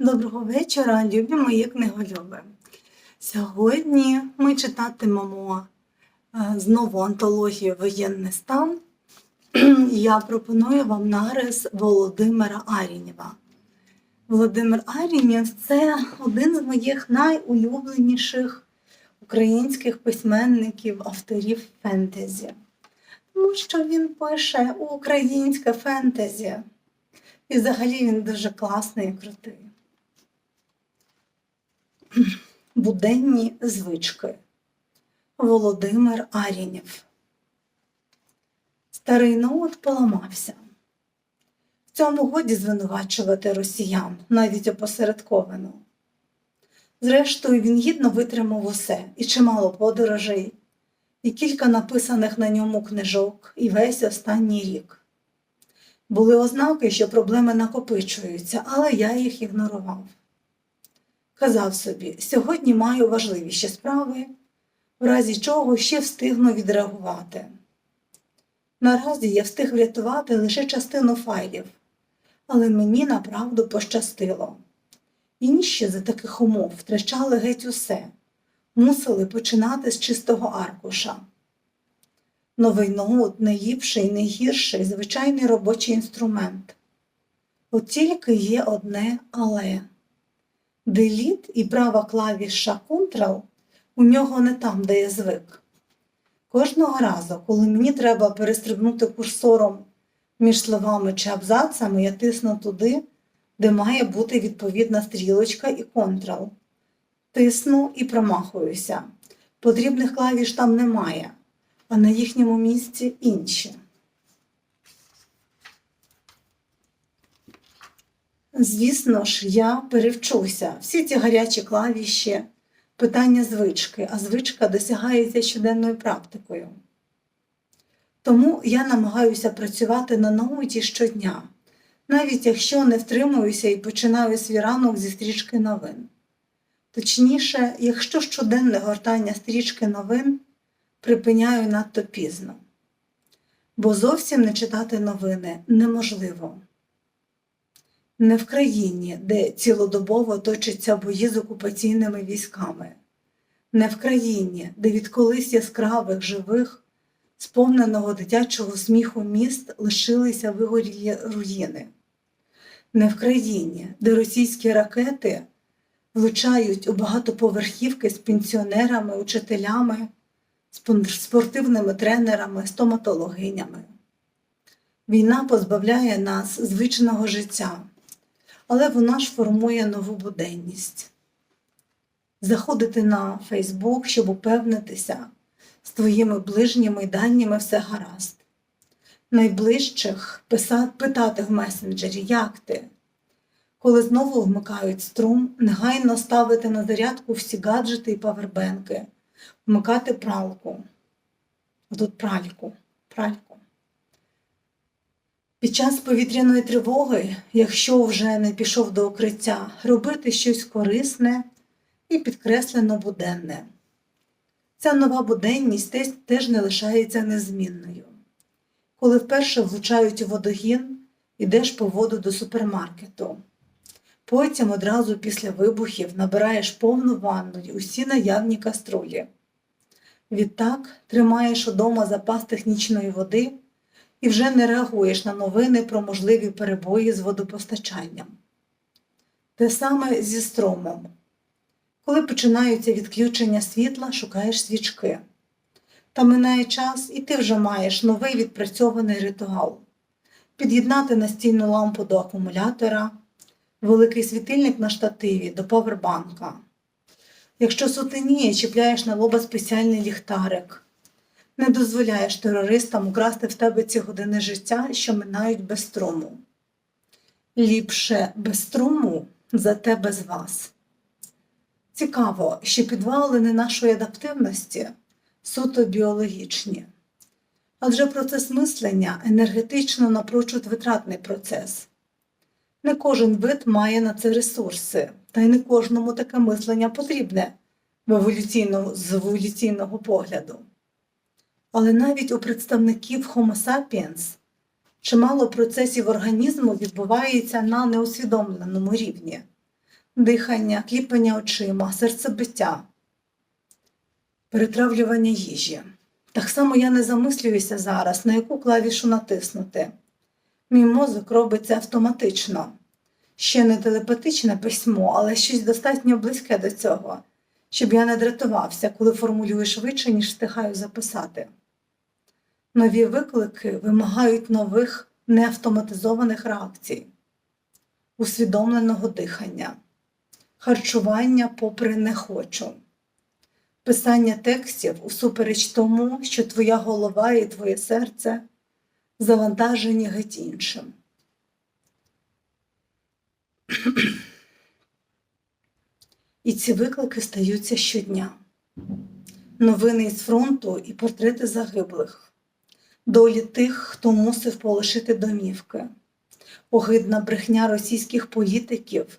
Доброго вечора, любі мої книголюби. Сьогодні ми читатимемо е, знову антологію Воєнний стан. Я пропоную вам нарис Володимира Арінєва. Володимир Арінєв це один з моїх найулюбленіших українських письменників, авторів фентезі. Тому що він пише українське фентезі. І взагалі він дуже класний і крутий. Буденні звички. Володимир Арінєв. Старий ноут поламався. В цьому годі звинувачувати росіян, навіть опосередковано. Зрештою, він гідно витримав усе і чимало подорожей, і кілька написаних на ньому книжок, і весь останній рік. Були ознаки, що проблеми накопичуються, але я їх ігнорував. Казав собі, сьогодні маю важливіші справи, в разі чого ще встигну відреагувати. Наразі я встиг врятувати лише частину файлів, але мені направду пощастило. Інші за таких умов втрачали геть усе, мусили починати з чистого аркуша. Новий ноут ліпший, не звичайний робочий інструмент. От тільки є одне але. Деліт і права клавіша Ctrl у нього не там, де я звик. Кожного разу, коли мені треба перестрибнути курсором між словами чи абзацами, я тисну туди, де має бути відповідна стрілочка і Ctrl. Тисну і промахуюся. Потрібних клавіш там немає, а на їхньому місці інші. Звісно ж, я перевчуся. Всі ці гарячі клавіші, питання звички, а звичка досягається щоденною практикою. Тому я намагаюся працювати на ноуті щодня, навіть якщо не втримуюся і починаю свій ранок зі стрічки новин. Точніше, якщо щоденне гортання стрічки новин припиняю надто пізно, бо зовсім не читати новини неможливо. Не в країні, де цілодобово точаться бої з окупаційними військами, не в країні, де від колись яскравих, живих, сповненого дитячого сміху міст лишилися вигорілі руїни, не в країні, де російські ракети влучають у багатоповерхівки з пенсіонерами, учителями, спортивними тренерами, стоматологинями. Війна позбавляє нас звичного життя але вона ж формує нову буденність. Заходити на Фейсбук, щоб упевнитися, з твоїми ближніми і дальніми все гаразд. Найближчих питати в месенджері, як ти? Коли знову вмикають струм, негайно ставити на зарядку всі гаджети і павербенки, вмикати пралку. Тут пральку, пральку. Під час повітряної тривоги, якщо вже не пішов до укриття, робити щось корисне і підкреслено буденне. Ця нова буденність теж не лишається незмінною. Коли вперше влучають у водогін, ідеш по воду до супермаркету. Потім одразу після вибухів набираєш повну ванну й усі наявні каструлі. Відтак тримаєш удома запас технічної води і вже не реагуєш на новини про можливі перебої з водопостачанням. Те саме зі стромом. Коли починаються відключення світла, шукаєш свічки. Та минає час, і ти вже маєш новий відпрацьований ритуал. Під'єднати настільну лампу до акумулятора, великий світильник на штативі до павербанка. Якщо сутеніє, чіпляєш на лоба спеціальний ліхтарик не дозволяєш терористам украсти в тебе ці години життя, що минають без струму. Ліпше без струму за те без вас. Цікаво, що підвалини нашої адаптивності суто біологічні. Адже процес мислення енергетично напрочуд витратний процес. Не кожен вид має на це ресурси, та й не кожному таке мислення потрібне в еволюційному, з еволюційного погляду. Але навіть у представників Homo sapiens чимало процесів організму відбувається на неусвідомленому рівні, дихання, кліпання очима, серцебиття, перетравлювання їжі. Так само я не замислююся зараз, на яку клавішу натиснути. Мій мозок робиться автоматично. Ще не телепатичне письмо, але щось достатньо близьке до цього, щоб я не дратувався, коли формулюю швидше, ніж встигаю записати. Нові виклики вимагають нових неавтоматизованих реакцій, усвідомленого дихання, харчування попри не хочу, писання текстів усупереч тому, що твоя голова і твоє серце завантажені геть іншим. І ці виклики стаються щодня. Новини із фронту і портрети загиблих, долі тих, хто мусив полишити домівки, огидна брехня російських політиків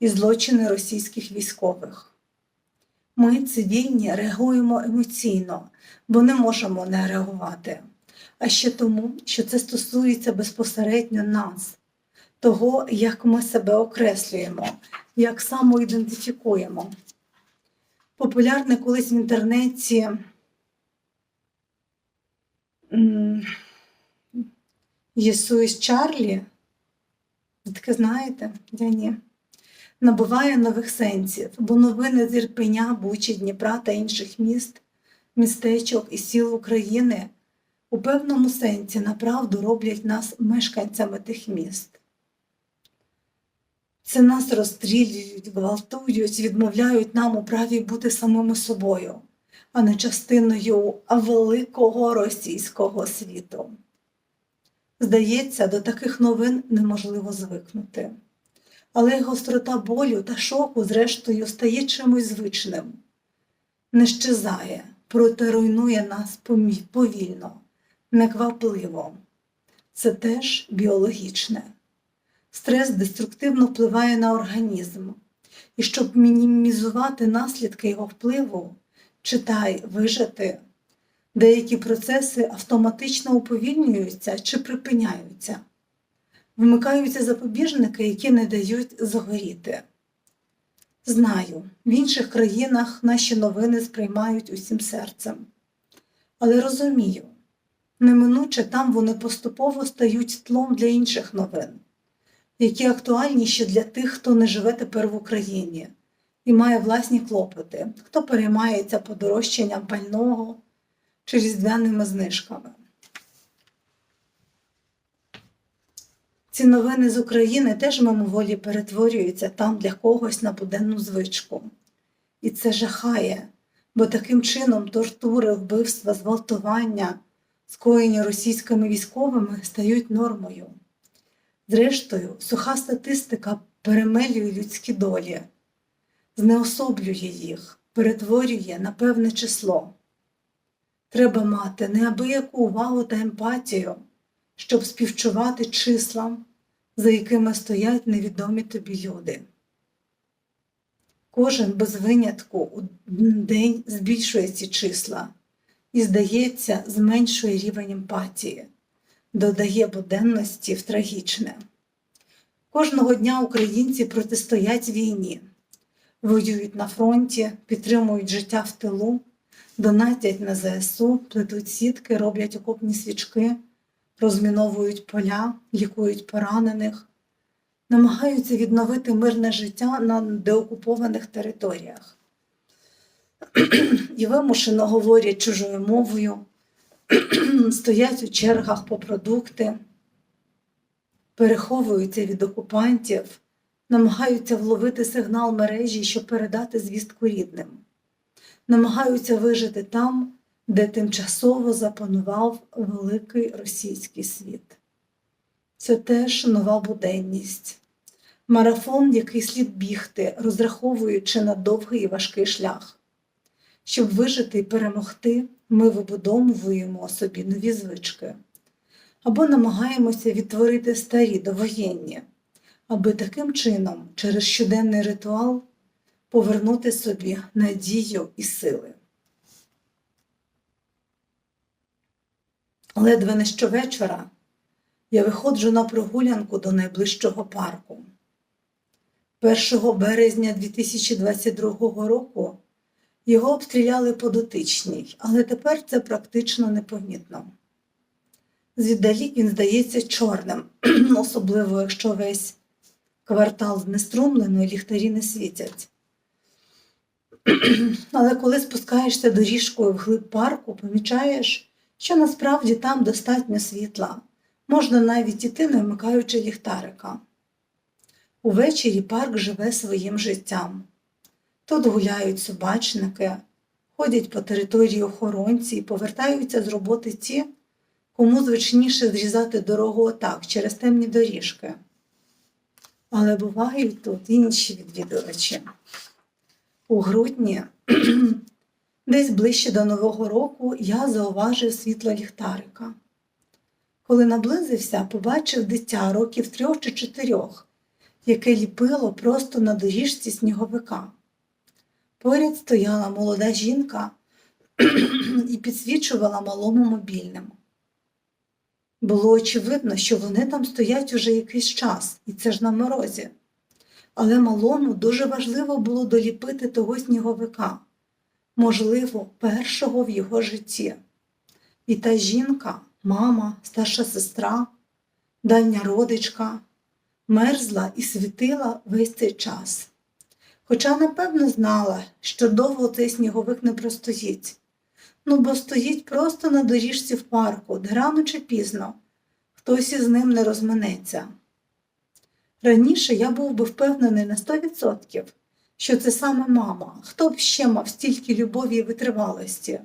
і злочини російських військових. Ми, цивільні, реагуємо емоційно, бо не можемо не реагувати, а ще тому, що це стосується безпосередньо нас, того, як ми себе окреслюємо, як самоідентифікуємо. Популярне колись в інтернеті м, Єсуїс Чарлі, ви таке знаєте? Я ні. Набуває нових сенсів, бо новини з Ірпеня, Бучі, Дніпра та інших міст, містечок і сіл України у певному сенсі направду роблять нас мешканцями тих міст. Це нас розстрілюють, гвалтують, відмовляють нам у праві бути самими собою, а не частиною великого російського світу. Здається, до таких новин неможливо звикнути. Але гострота болю та шоку, зрештою, стає чимось звичним, не щезає, проте руйнує нас повільно, неквапливо. Це теж біологічне. Стрес деструктивно впливає на організм, і щоб мінімізувати наслідки його впливу, читай, вижити, деякі процеси автоматично уповільнюються чи припиняються, вмикаються запобіжники, які не дають загоріти. Знаю, в інших країнах наші новини сприймають усім серцем. Але розумію, неминуче там вони поступово стають тлом для інших новин які актуальніші для тих, хто не живе тепер в Україні і має власні клопоти, хто переймається подорожчанням пального чи різдвяними знижками. Ці новини з України теж мимоволі перетворюються там для когось на буденну звичку. І це жахає, бо таким чином тортури, вбивства, зґвалтування, скоєні російськими військовими стають нормою. Зрештою, суха статистика перемелює людські долі, знеособлює їх, перетворює на певне число. Треба мати неабияку увагу та емпатію, щоб співчувати числам, за якими стоять невідомі тобі люди. Кожен без винятку у день збільшує ці числа і, здається, зменшує рівень емпатії додає буденності в трагічне. Кожного дня українці протистоять війні, воюють на фронті, підтримують життя в тилу, донатять на ЗСУ, плетуть сітки, роблять окопні свічки, розміновують поля, лікують поранених, намагаються відновити мирне життя на деокупованих територіях. І вимушено говорять чужою мовою, стоять у чергах по продукти, переховуються від окупантів, намагаються вловити сигнал мережі, щоб передати звістку рідним, намагаються вижити там, де тимчасово запанував великий російський світ. Це теж нова буденність. Марафон, який слід бігти, розраховуючи на довгий і важкий шлях. Щоб вижити і перемогти, ми вибудовуємо собі нові звички або намагаємося відтворити старі довоєнні, аби таким чином, через щоденний ритуал, повернути собі надію і сили. Ледве не щовечора я виходжу на прогулянку до найближчого парку. 1 березня 2022 року його обстріляли по дотичній, але тепер це практично непомітно. Звіддалік він здається чорним, особливо якщо весь квартал знеструмлено і ліхтарі не світять. Але коли спускаєшся доріжкою вглиб парку, помічаєш, що насправді там достатньо світла, можна навіть іти, не вмикаючи ліхтарика. Увечері парк живе своїм життям. Тут гуляють собачники, ходять по території охоронці і повертаються з роботи ті, кому звичніше зрізати дорогу отак через темні доріжки. Але бувають тут інші відвідувачі. У грудні, десь ближче до Нового року, я зауважив світло ліхтарика. Коли наблизився, побачив дитя років трьох чи чотирьох, яке ліпило просто на доріжці сніговика. Поряд стояла молода жінка і підсвічувала малому мобільним. Було очевидно, що вони там стоять уже якийсь час, і це ж на морозі. Але малому дуже важливо було доліпити того сніговика, можливо, першого в його житті. І та жінка, мама, старша сестра, дальня родичка, мерзла і світила весь цей час. Хоча, напевно, знала, що довго цей сніговик не простоїть. Ну, бо стоїть просто на доріжці в парку, де рано чи пізно хтось із ним не розминеться. Раніше я був би впевнений на 100%, що це саме мама, хто б ще мав стільки любові і витривалості.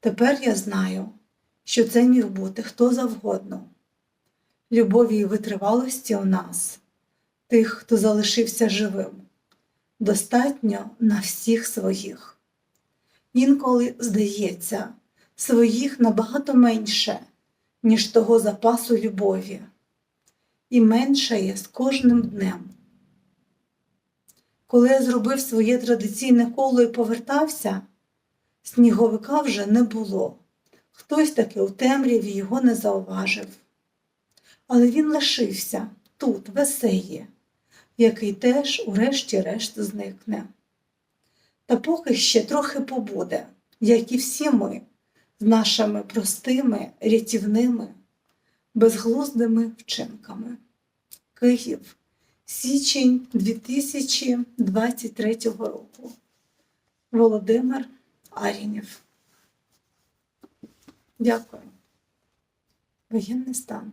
Тепер я знаю, що це міг бути хто завгодно. Любові і витривалості у нас, тих, хто залишився живим, достатньо на всіх своїх. Інколи здається, своїх набагато менше, ніж того запасу любові і меншає з кожним днем. Коли я зробив своє традиційне коло і повертався, сніговика вже не було. Хтось таки у темряві його не зауважив. Але він лишився тут, в есеї, який теж, урешті-решт, зникне. Та поки ще трохи побуде, як і всі ми, з нашими простими, рятівними безглуздими вчинками. Київ, січень 2023 року. Володимир Арінів. Дякую. Воєнний стан.